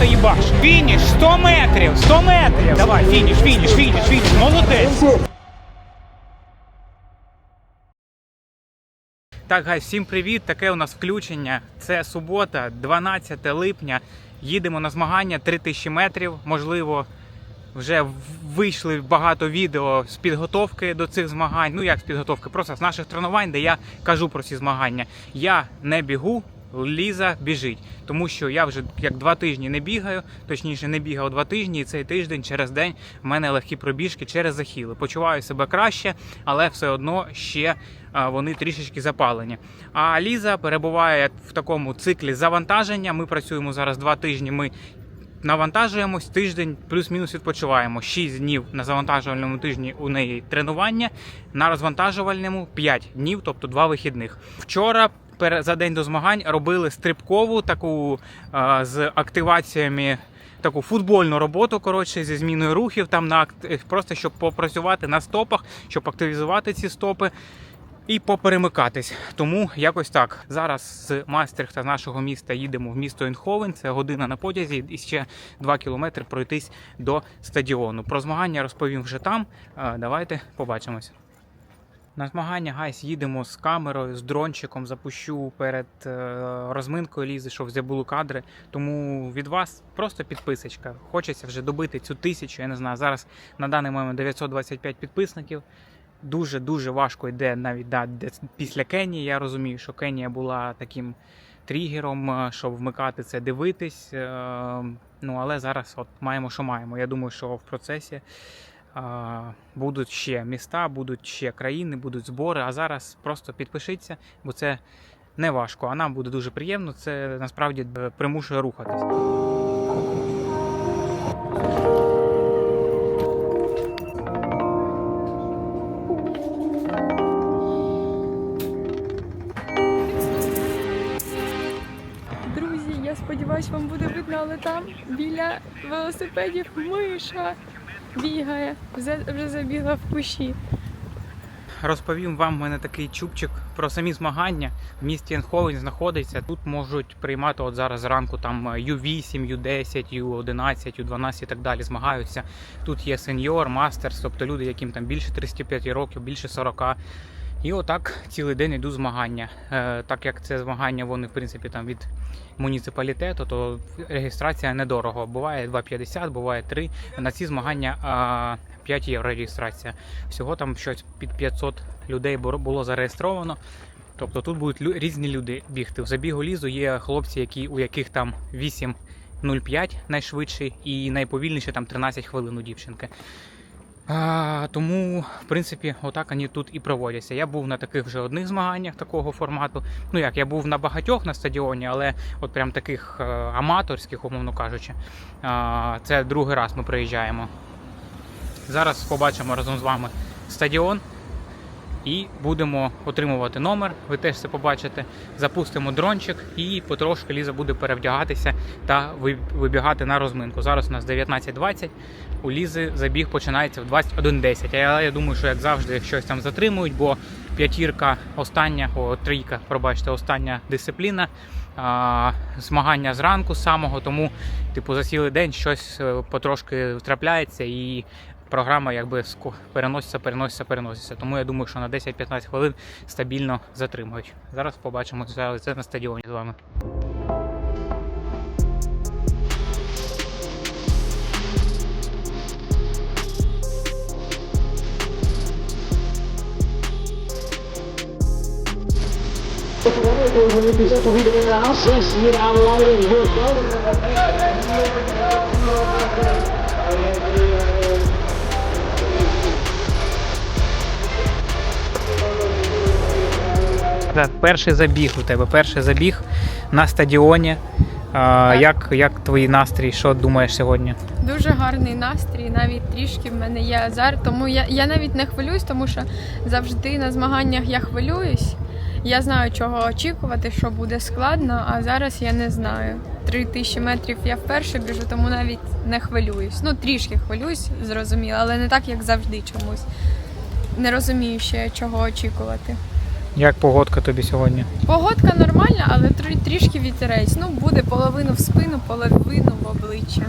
просто їбаш. Фініш, 100 метрів, 100 метрів. Давай, фініш, фініш, фініш, фініш. Молодець. Так, гай, всім привіт! Таке у нас включення. Це субота, 12 липня. Їдемо на змагання 3000 метрів. Можливо, вже вийшли багато відео з підготовки до цих змагань. Ну як з підготовки, просто з наших тренувань, де я кажу про ці змагання. Я не бігу. Ліза біжить, тому що я вже як два тижні не бігаю, точніше не бігав два тижні, і цей тиждень через день в мене легкі пробіжки через захіли. Почуваю себе краще, але все одно ще а, вони трішечки запалені. А Ліза перебуває в такому циклі завантаження. Ми працюємо зараз два тижні. Ми навантажуємось тиждень, плюс-мінус відпочиваємо. 6 днів на завантажувальному тижні у неї тренування, на розвантажувальному 5 днів, тобто 2 вихідних. Вчора. За день до змагань робили стрибкову таку з активаціями, таку футбольну роботу, коротше, зі зміною рухів, там на акт- просто щоб попрацювати на стопах, щоб активізувати ці стопи і поперемикатись. Тому якось так. Зараз з Мастрихта нашого міста їдемо в місто Інховен. Це година на потязі, і ще 2 кілометри пройтись до стадіону. Про змагання розповім вже там. Давайте побачимось. На змагання гайс їдемо з камерою, з дрончиком. Запущу перед е, розминкою лізи, щоб вже були кадри. Тому від вас просто підписочка. Хочеться вже добити цю тисячу. Я не знаю. Зараз на даний момент 925 підписників. Дуже дуже важко йде навіть да, після Кенії. Я розумію, що Кенія була таким тригером, е, щоб вмикати це, дивитись. е, Ну але зараз от маємо, що маємо. Я думаю, що в процесі будуть ще міста, будуть ще країни, будуть збори. А зараз просто підпишіться, бо це не важко. А нам буде дуже приємно. Це насправді е, примушує рухатись. Друзі, я сподіваюся, вам буде видно, але там біля велосипедів миша бігає. Вже, вже забігла в кущі. Розповім вам в мене такий чубчик про самі змагання. В місті Енховен знаходиться. Тут можуть приймати от зараз зранку там Ю8, Ю10, Ю11, Ю12 і так далі. Змагаються. Тут є сеньор, мастерс, тобто люди, яким там більше 35 років, більше 40. І отак цілий день йдуть змагання. Е, так як це змагання, вони в принципі там від муніципалітету, то реєстрація недорого. Буває 2,50, буває 3. На ці змагання а, 5 євро реєстрація. Всього там щось під 500 людей бу- було зареєстровано. Тобто тут будуть лю- різні люди бігти. В забігу лізу є хлопці, які, у яких там 8.05 найшвидший і найповільніший там 13 хвилин у дівчинки. А, тому, в принципі, отак вони тут і проводяться. Я був на таких вже одних змаганнях такого формату. Ну як, я був на багатьох на стадіоні, але от прям таких е, аматорських, умовно кажучи, а, це другий раз ми приїжджаємо. Зараз побачимо разом з вами стадіон і будемо отримувати номер. Ви теж це побачите. Запустимо дрончик і потрошки Ліза буде перевдягатися та ви- вибігати на розминку. Зараз у нас 19.20. У Лізи забіг починається в 21.10. Але я думаю, що як завжди щось там затримують, бо п'ятірка остання, о, трійка, пробачте, остання дисципліна. Змагання зранку самого, тому типу за цілий день щось е, потрошки трапляється і програма якби переноситься, переноситься, переноситься. Тому я думаю, що на 10-15 хвилин стабільно затримують. Зараз побачимо це на стадіоні з вами. Це перший забіг у тебе, перший забіг на стадіоні. А, як, як твій настрій? Що думаєш сьогодні? Дуже гарний настрій, навіть трішки в мене є азарт. Тому я, я навіть не хвилююсь, тому що завжди на змаганнях я хвилююсь. Я знаю, чого очікувати, що буде складно, а зараз я не знаю. Три тисячі метрів я вперше біжу, тому навіть не хвилююсь. Ну, трішки хвилююсь, зрозуміло, але не так, як завжди чомусь. Не розумію ще, чого очікувати. Як погодка тобі сьогодні? Погодка нормальна, але трі- трішки вітерець. Ну, буде половину в спину, половину в обличчя.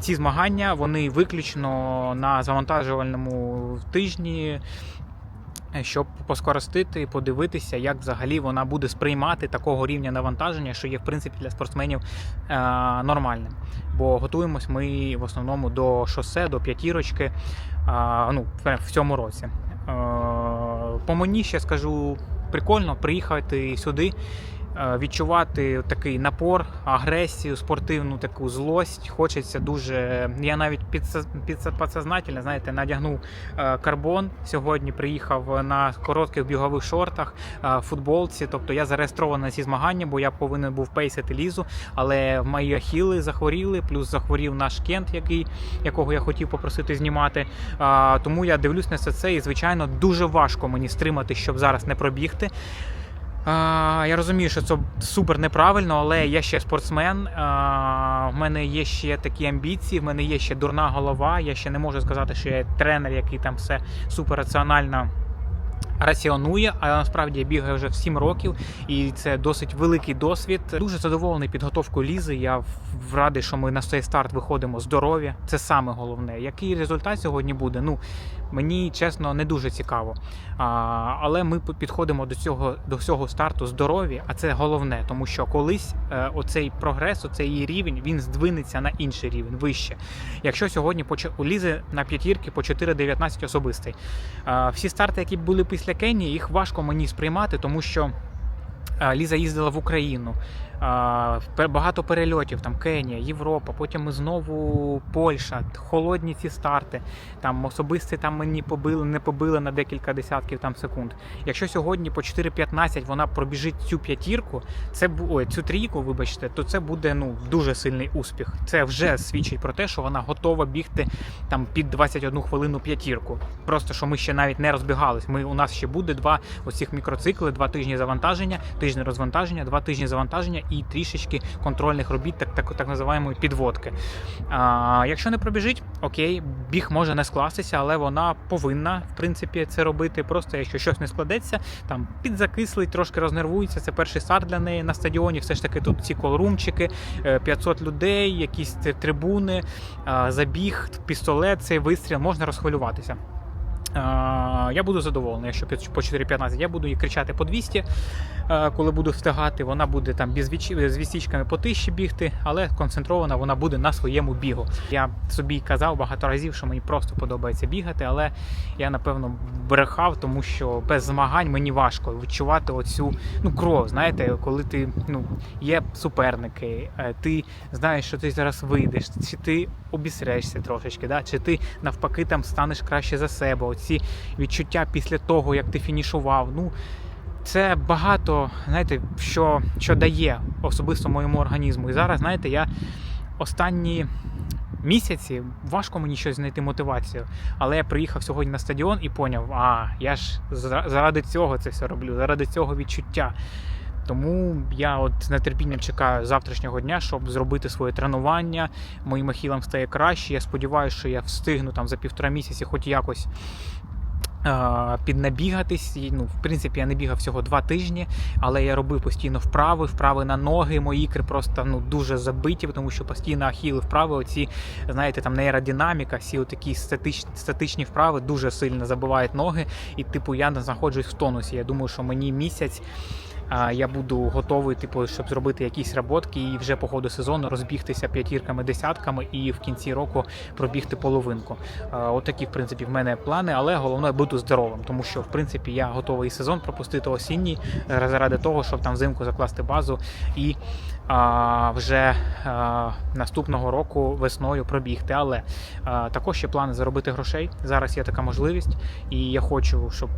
Ці змагання вони виключно на завантажувальному тижні, щоб поскоростити, подивитися, як взагалі вона буде сприймати такого рівня навантаження, що є в принципі для спортсменів е, нормальним. Бо готуємось ми в основному до шосе, до п'ятірочки е, ну, в- цьому році. Е, по мені ще скажу прикольно приїхати сюди. Е, Відчувати такий напор, агресію, спортивну таку злость. Хочеться дуже. Я навіть підса- підсознательно, знаєте, надягнув е, карбон. Сьогодні приїхав на коротких бігових шортах, е, футболці. Тобто я зареєстрований на ці змагання, бо я повинен був пейсити лізу. Але мої ахіли захворіли, плюс захворів наш кент, який, якого я хотів попросити знімати. Тому я дивлюсь на все це, і звичайно дуже важко мені стримати, щоб зараз не пробігти. Я розумію, що це супер неправильно, але я ще спортсмен. В мене є ще такі амбіції, в мене є ще дурна голова. Я ще не можу сказати, що я тренер, який там все супер раціонально. Раціонує, а насправді я бігаю вже в 7 років, і це досить великий досвід. Дуже задоволений підготовкою лізи. Я радий, що ми на цей старт виходимо здорові. Це саме головне. Який результат сьогодні буде? Ну мені чесно не дуже цікаво. А, але ми підходимо до цього до всього старту здорові, а це головне, тому що колись е, оцей прогрес, оцей рівень, він здвинеться на інший рівень вище. Якщо сьогодні у лізи на п'ятірки по 4.19 особистий. Всі старти, які були після Кенії, їх важко мені сприймати, тому що. е, Ліза їздила в Україну, багато перельотів, там Кенія, Європа, потім ми знову Польща, холодні ці старти. Там особисті там мені побили, не побили на декілька десятків там секунд. Якщо сьогодні по 4.15 вона пробіжить цю п'ятірку, це ой, цю трійку, вибачте, то це буде ну дуже сильний успіх. Це вже свідчить про те, що вона готова бігти там під 21 хвилину п'ятірку. Просто що ми ще навіть не розбігались. Ми у нас ще буде два оцих мікроцикли, два тижні завантаження, тиждень розвантаження, два тижні завантаження і трішечки контрольних робіт, так так, так називаємо підводки. А, якщо не пробіжить, окей, біг може не скластися, але вона повинна в принципі це робити. Просто якщо щось не складеться, там підзакислить, трошки рознервується. Це перший старт для неї на стадіоні. Все ж таки тут ці колрумчики, е, 500 людей, якісь трибуни, забіг, пістолет, цей вистріл можна розхвилюватися. Я буду задоволений, якщо по 4.15 я буду їй кричати по 200, е, коли буду встигати. Вона буде там з вісічками по 1000 бігти, але концентрована вона буде на своєму бігу. Я собі казав багато разів, що мені просто подобається бігати, але я напевно брехав, тому що без змагань мені важко відчувати оцю ну кров. Знаєте, коли ти ну є суперники, е, ти знаєш, що ти зараз вийдеш, чи ти обісрешся трошечки, да? чи ти навпаки там станеш краще за себе. Оці відчуття після того, як ти фінішував. Ну це багато, знаєте, що, що дає особисто моєму організму. І зараз, знаєте, я останні. Місяці важко мені щось знайти мотивацію, але я приїхав сьогодні на стадіон і поняв, а я ж заради цього це все роблю, заради цього відчуття. Тому я от з нетерпінням чекаю завтрашнього дня, щоб зробити своє тренування. Моїм ахілам стає краще. Я сподіваюся, що я встигну там за півтора місяці, хоч якось. е, Піднабігатись, ну, в принципі, я не бігав всього два тижні, але я робив постійно вправи, вправи на ноги. Мої ікри просто ну дуже забиті, тому що постійно ахіли вправи. Оці, знаєте, там нейродинаміка, всі такі статичні, статичні вправи дуже сильно забивають ноги. І, типу, я не знаходжусь в тонусі. Я думаю, що мені місяць я буду готовий, типу, щоб зробити якісь роботки і вже по ходу сезону розбігтися п'ятірками, десятками і в кінці року пробігти половинку. От такі, в принципі, в мене плани, але головне бути здоровим, тому що в принципі я готовий сезон пропустити осінній е, заради того, щоб там взимку закласти базу і вже наступного року весною пробігти. Але також є плани заробити грошей. Зараз є така можливість, і я хочу, щоб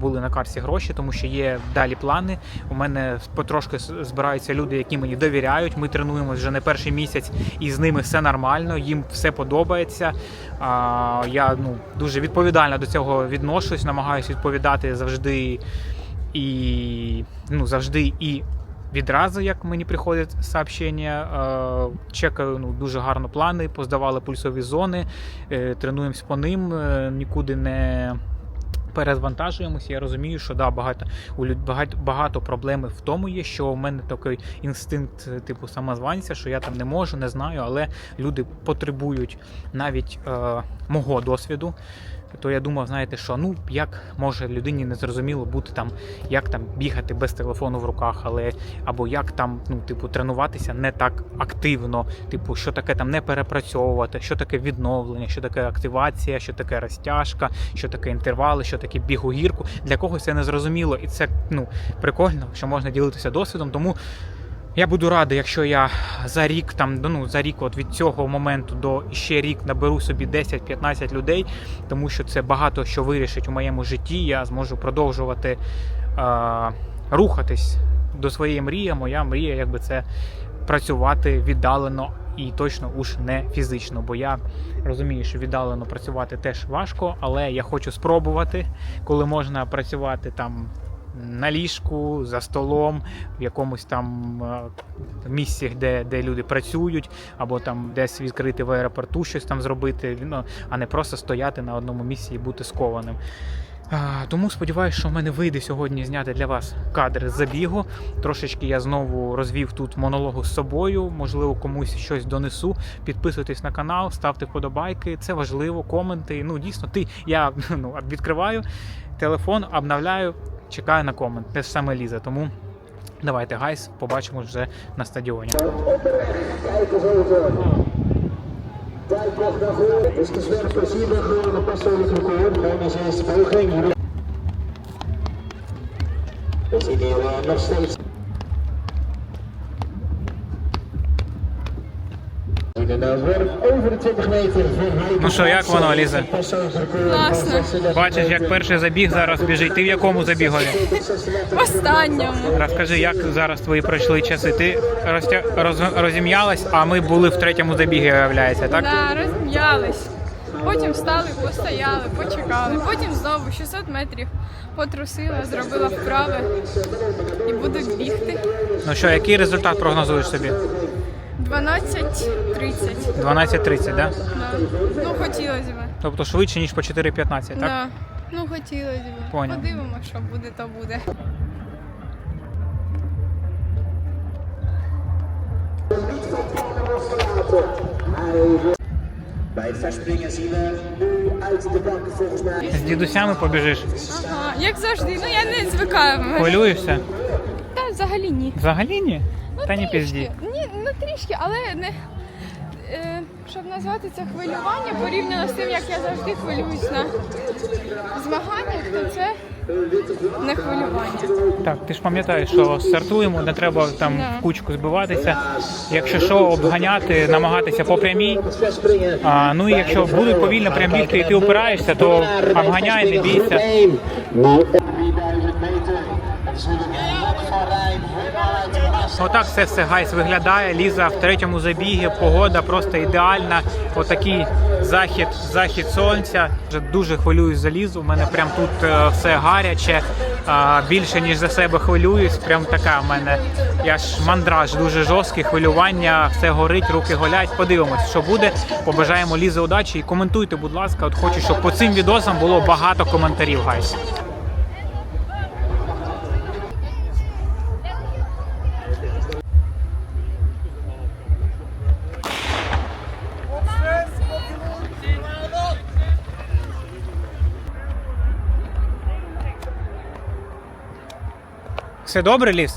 були на карті гроші, тому що є далі плани. У мене потрошки збираються люди, які мені довіряють. Ми тренуємось вже не перший місяць, і з ними все нормально, їм все подобається. Я ну, дуже відповідально до цього відношусь, намагаюся відповідати завжди і ну, завжди і відразу, як мені приходить сообщення. Е, Чекаю ну, дуже гарно плани, поздавали пульсові зони, е, тренуємось по ним, е, нікуди не. Перезвантажуємося, я розумію, що да, багато у багато, багато проблем в тому є, що у мене такий інстинкт е, типу самозванця, що я там не можу, не знаю, але люди потребують навіть е, мого досвіду. То я думав, знаєте, що ну як може людині не зрозуміло бути там, як там бігати без телефону в руках, але або як там, ну, типу, тренуватися не так активно, типу, що таке там не перепрацьовувати, що таке відновлення, що таке активація, що таке розтяжка, що таке інтервали, що таке біг у гірку. Для когось це не зрозуміло, і це ну прикольно, що можна ділитися досвідом. Тому я буду радий, якщо я за рік там ну за рік, от від цього моменту до ще рік наберу собі 10-15 людей, тому що це багато що вирішить у моєму житті. Я зможу продовжувати е, рухатись до своєї мрії. Моя мрія, якби це працювати віддалено і точно уж не фізично. Бо я розумію, що віддалено працювати теж важко, але я хочу спробувати, коли можна працювати там на ліжку, за столом, в якомусь там е, місці, де, де люди працюють, або там десь відкрити в аеропорту щось там зробити, ну, а не просто стояти на одному місці і бути скованим. Тому сподіваюся, що в мене вийде сьогодні зняти для вас кадри з забігу. Трошечки я знову розвів тут монологу з собою. Можливо, комусь щось донесу. Підписуйтесь на канал, ставте вподобайки. Це важливо, коменти. Ну дійсно, ти я ну відкриваю телефон, обновляю, чекаю на комент. Те ж саме лізе. Тому давайте, гайс, побачимось вже на стадіоні. Het is de voor Siebergoor, dat past het record. Gewoon als eerste poging. We zien nog steeds. Ну що, як воно, Ліза? Persoonlijk record Класно. Бачиш, як перший забіг зараз біжить. Ти в якому забігові? В останньому. Розкажи, як зараз твої пройшли часи? Ти розтя... роз... розім'ялась, а ми були в третьому забігі, виявляється, так? Да, розм'ялись. Потім встали, постояли, почекали. Потім знову 600 метрів потрусила, зробила вправи і буду бігти. Ну що, який результат прогнозуєш собі? 12.30. 12.30, да? Да. Ну, хотілося б. Тобто швидше, ніж по 4.15, так? Да. Ну, хотілося б. Поняв. Подивимося, що буде, то буде. Bij verspringen zien we nu uit de banken volgens mij. З дідусями побіжиш. Ага, як завжди. Ну я не звикаю. Хвилюєшся? Та взагалі ні. Взагалі ні? Ну, Та ні трішки. пізді. Ні, ну трішки, але не. Е, щоб назвати це хвилювання порівняно з тим, як я завжди хвилююсь на змаганнях, то це не хвилювання. Так, ти ж пам'ятаєш, що стартуємо, не треба там Да. в кучку збиватися. Якщо що, обганяти, намагатися по прямій. А, ну і якщо будуть повільно прям бігти і ти опираєшся, то обганяй, не бійся. Отак все все гайс виглядає. Ліза в третьому забігі, погода просто ідеальна. Отакий захід, захід сонця. Вже дуже хвилююсь за лізу. У мене прям тут е, все гаряче. Більше ніж за себе хвилююсь. Прям така в мене. Я ж мандраж дуже жорсткий, хвилювання, все горить, руки голять. Подивимось, що буде. Побажаємо Лізі удачі і коментуйте, будь ласка. От хочу, щоб по цим відосам було багато коментарів, гайс. Все добре, ліс?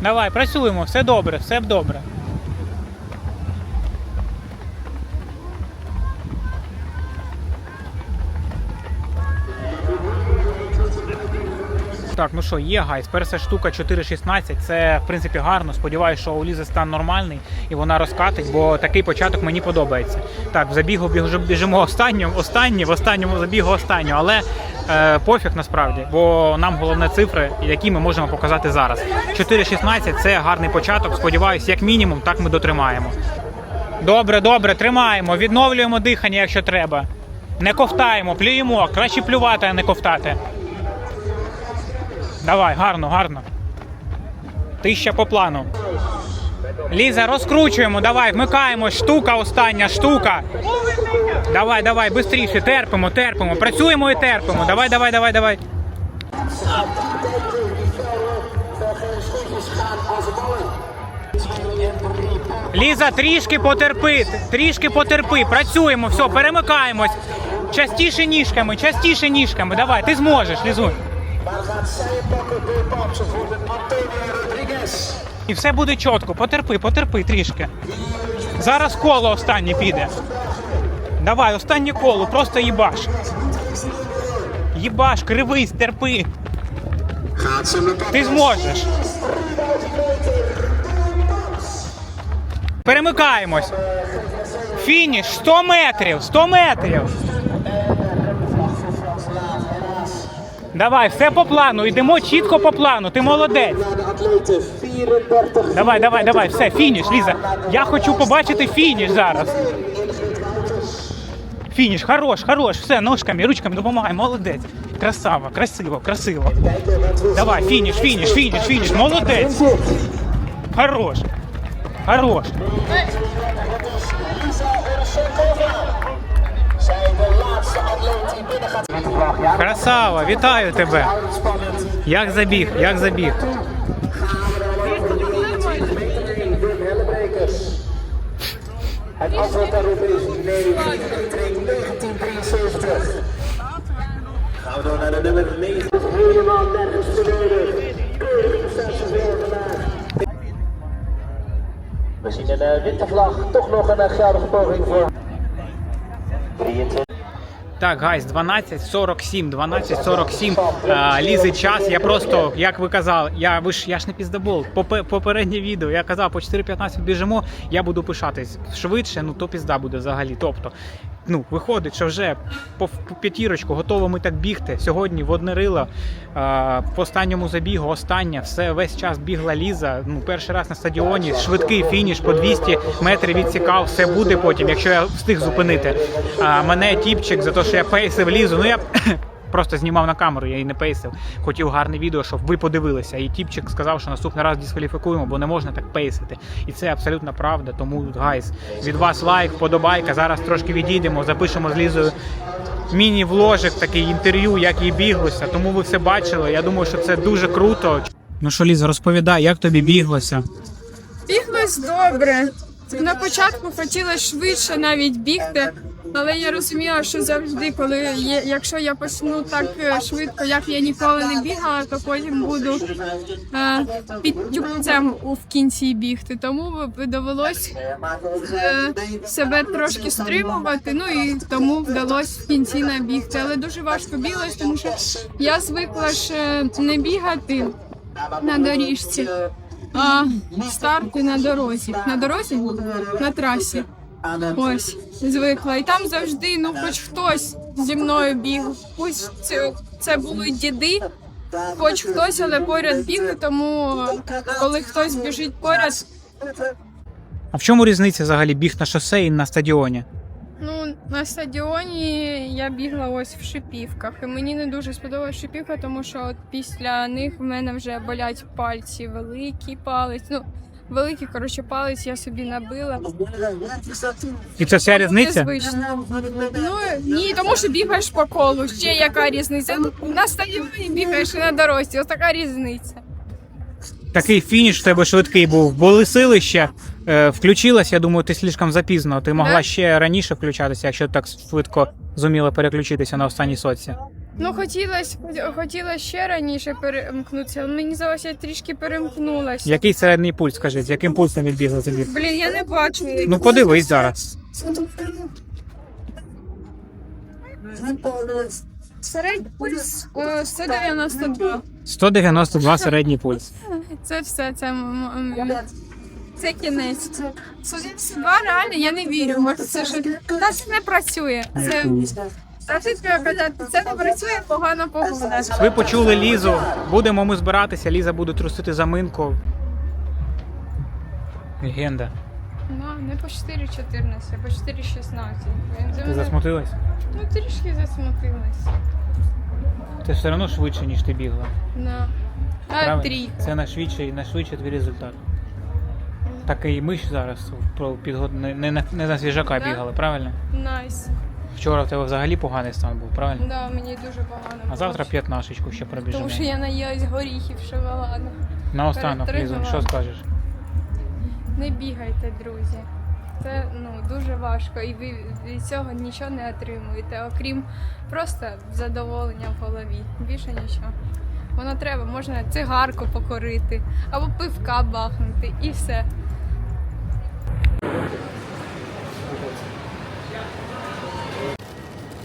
Давай, працюємо, все добре, все добре. Так, ну що, є гайс. Перша штука 4.16. Це в принципі гарно. Сподіваюся, що у Лізи стан нормальний і вона розкатить, бо такий початок мені подобається. Так, в забігу біжимо останнім, останні, в останньому забігу останню, але е, пофіг насправді, бо нам головне цифри, які ми можемо показати зараз. 4.16 це гарний початок. Сподіваюсь, як мінімум, так ми дотримаємо. Добре, добре, тримаємо, відновлюємо дихання, якщо треба. Не ковтаємо, плюємо. Краще плювати, а не ковтати. Давай, гарно, гарно. Тища по плану. Ліза, розкручуємо, давай, вмикаємось. Штука остання, штука. Давай, давай, швидше, терпимо, терпимо. Працюємо і терпимо. Давай, давай, давай, давай. Ліза, трішки потерпи, трішки потерпи, працюємо, все, перемикаємось. Частіше ніжками, частіше ніжками. Давай, ти зможеш, Лізунь. І все буде чітко. Потерпи, потерпи трішки. Зараз коло останнє піде. Давай, останнє коло, просто їбаш. Їбаш, кривись, терпи. Ти зможеш. Перемикаємось. Фініш 100 метрів, 100 метрів. Давай, все по плану, йдемо чітко по плану. Ти молодець. naar de atleten. 34 Давай, давай, давай, все, фініш, Ліза. Я хочу побачити фініш зараз. Фініш, хорош, хорош, все, ножками, ручками допомагай, молодець. Красава, красиво, красиво. Давай, фініш, фініш, фініш, фініш, молодець. Хорош. Хорош. Красава, вітаю тебе. Як забіг, як забіг. Het antwoord daarop is nee. Training 1973. Gaan we door naar de nummer 9. Helemaal nergens verloren. Keurig. We zien een uh, witte vlag. Toch nog een uh, geldige poging voor. 23. Так, гайс, 12.47, 12.47. А, лізе час. Я просто, як ви казали, я ви ж я ж не піздабол. Попе- Попереднє відео я казав, по 4.15 біжимо, я буду пишатись швидше, ну то пізда буде взагалі. Тобто, ну виходить, що вже по, п'ятірочку готово ми так бігти. Сьогодні в одне рило. в останньому забігу, остання, все весь час бігла Ліза. Ну, перший раз на стадіоні, швидкий фініш по 200 метрів відсікав. Все буде потім, якщо я встиг зупинити. А, мене тіпчик за те, що я пейсив лізу. Ну я просто знімав на камеру, я її не пейсив. Хотів гарне відео, щоб ви подивилися. І тіпчик сказав, що наступний раз дискваліфікуємо, бо не можна так пейсити. І це абсолютно правда. Тому, гайс, від вас лайк, вподобайка. Зараз трошки відійдемо, запишемо з лізою міні-вложик, такий інтерв'ю, як їй біглося. Тому ви все бачили. Я думаю, що це дуже круто. Ну що, Ліза, розповідай, як тобі біглося? Біглось добре. На початку хотіла швидше навіть бігти, але я розуміла, що завжди, коли є, якщо я почну так е, швидко, як я ніколи не бігала, то потім буду е, під тюбцем в кінці бігти. Тому довелось е, себе трошки стримувати. Ну і тому вдалося в кінці набігти. Але дуже важко біглось, тому що я звикла ж не бігати на доріжці. А старти на дорозі. На дорозі? На трасі. Ось, звикла. І там завжди, ну, хоч хтось зі мною біг. Пусть це, це були діди, хоч хтось, але поряд бігли, тому коли хтось біжить поряд, А в чому різниця взагалі біг на шосе і на стадіоні? ну на стадіоні я бігла ось в шипівках. І мені не дуже сподобалась шипівка, тому що от після них в мене вже болять пальці, великий палець. Ну, великий, коротше, палець я собі набила. І це вся різниця? Незвично. Ну ні, тому що бігаєш по колу. Ще яка різниця? Ну, На стадіоні бігаєш і на дорозі. Ось така різниця. Такий фініш в тебе швидкий був. Були сили ще. Е, включилась, я думаю, ти слишком запізно. Ти могла ще раніше включатися, якщо так швидко зуміла переключитися на останній соці. Ну хотілося хотіла ще раніше перемкнутися, але мені здалося, трішки перемкнулася. Який середній пульс, скажи, з яким пульсом відбігла тобі? Блін, я не бачу. Ну подивись зараз. Середній пульс е, 192. 192 середній пульс. Це все, це м- м- це кінець. 192 реально, я не вірю. Може, це ж та це не працює. Це треба казати, це не працює, погана погода. Ви почули Лізу. Будемо ми збиратися. Ліза буде трусити заминку. Легенда. Ну, не по 4,14, а по 4,16. Ти засмутилась? Ну, трішки засмутилась. Це все одно швидше, ніж ти бігла. На. А, Правильно? трійка. Це найшвидший, найшвидший твій результат. Так і ми ж зараз про підгод... не, не, на- не на свіжака Да? бігали, правильно? Найс. Вчора в тебе взагалі поганий стан був, правильно? Да, мені дуже погано. А завтра п'ятнашечку ще пробіжимо. Тому що я наїлась горіхів шоколаду. Наостанок, перед Ліза, що скажеш? Не бігайте, друзі. Це ну дуже важко, і ви від цього нічого не отримуєте, окрім просто задоволення в голові. Більше нічого. Воно треба, можна цигарку покорити або пивка бахнути, і все.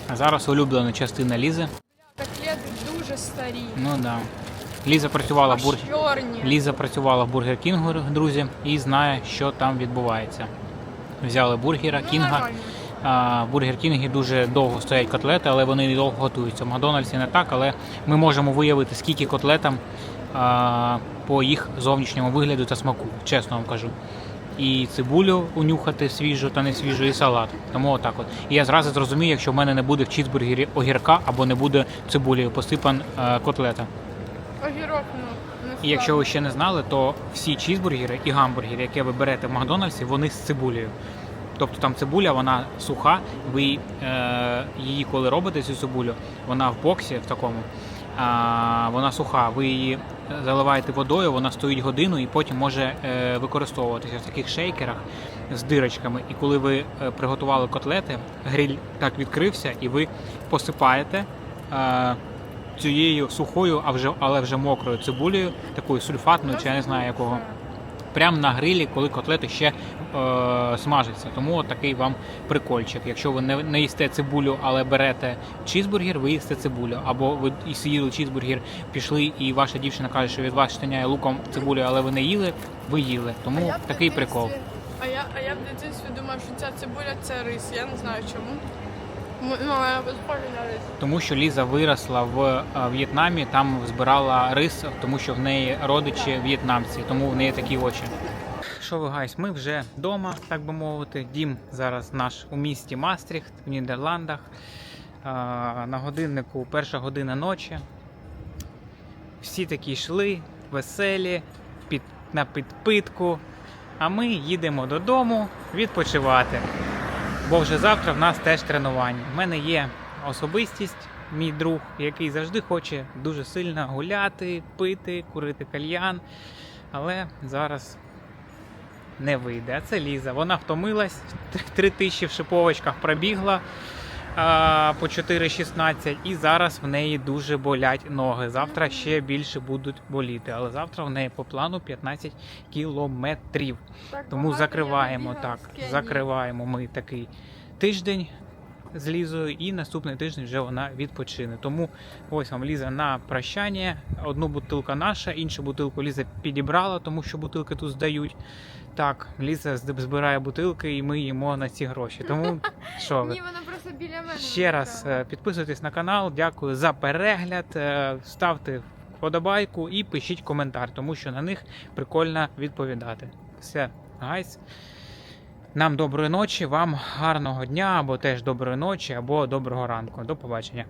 А зараз улюблена частина Лізи. Котлети дуже старі. Ну так. Да. Ліза працювала в бур... Ліза працювала в Бургер Кінгу, друзі, і знає, що там відбувається. Взяли бургера, Ну, кінга. А, Бургер Кінгі дуже довго стоять котлети, але вони довго готуються. В Макдональдсі не так, але ми можемо виявити, скільки котлетам а, по їх зовнішньому вигляду та смаку, чесно вам кажу. І цибулю унюхати свіжу та не свіжу, і салат. Тому отак от. І я зразу зрозумію, якщо в мене не буде в чізбургері огірка або не буде цибулею посипан е, котлета. Огірок, ну, не І якщо ви ще не знали, то всі чізбургери і гамбургери, які ви берете в Макдональдсі, вони з цибулею. Тобто там цибуля, вона суха. Ви е, її, коли робите цю цибулю, вона в боксі в такому, вона суха. Ви її заливаєте водою, вона стоїть годину і потім може е, використовуватися в таких шейкерах з дирочками. І коли ви е, приготували котлети, гриль так відкрився, і ви посипаєте. Е, цією сухою, а вже але вже мокрою цибулею, такою сульфатною, чи я не знаю якого. Прямо на грилі, коли котлети ще е, смажаться. Тому от такий вам прикольчик. Якщо ви не, не їсте цибулю, але берете чізбургер, ви їсте цибулю. Або ви і з'їли чізбургер, пішли, і ваша дівчина каже, що від вас штиняє луком цибулю, але ви не їли, ви їли. Тому такий прикол. А я, а я в дитинстві думав, що ця цибуля це рис. Я не знаю чому. Ну, я на рис. Тому що Ліза виросла в е, В'єтнамі, там збирала рис, тому що в неї родичі в'єтнамці, тому в неї такі очі. Що ви гайс, ми вже вдома, так би мовити. Дім зараз наш у місті Мастріхт в Нідерландах. На годиннику перша година ночі. Всі такі йшли, веселі, під, на підпитку. А ми їдемо додому відпочивати. Бо вже завтра в нас теж тренування. У мене є особистість, мій друг, який завжди хоче дуже сильно гуляти, пити, курити кальян. Але зараз не вийде. А це Ліза. Вона втомилась, три тисячі в шиповочках пробігла а, по 4,16 і зараз в неї дуже болять ноги. Завтра ще більше будуть боліти. Але завтра в неї по плану 15 кілометрів. Тому закриваємо так. Закриваємо ми такий тиждень з Лізою, і наступний тиждень вже вона відпочине. Тому ось вам Ліза на прощання. Одну бутилка наша, іншу бутилку Ліза підібрала, тому що бутилки тут здають. Так, Ліза збирає бутилки, і ми їмо на ці гроші. Тому що ви? Ні, вона просто біля мене. Ще раз е, підписуйтесь на канал. Дякую за перегляд. е, Ставте вподобайку і пишіть коментар, тому що на них прикольно відповідати. Все, гайс. Нам доброї ночі, вам гарного дня, або теж доброї ночі, або доброго ранку. До побачення.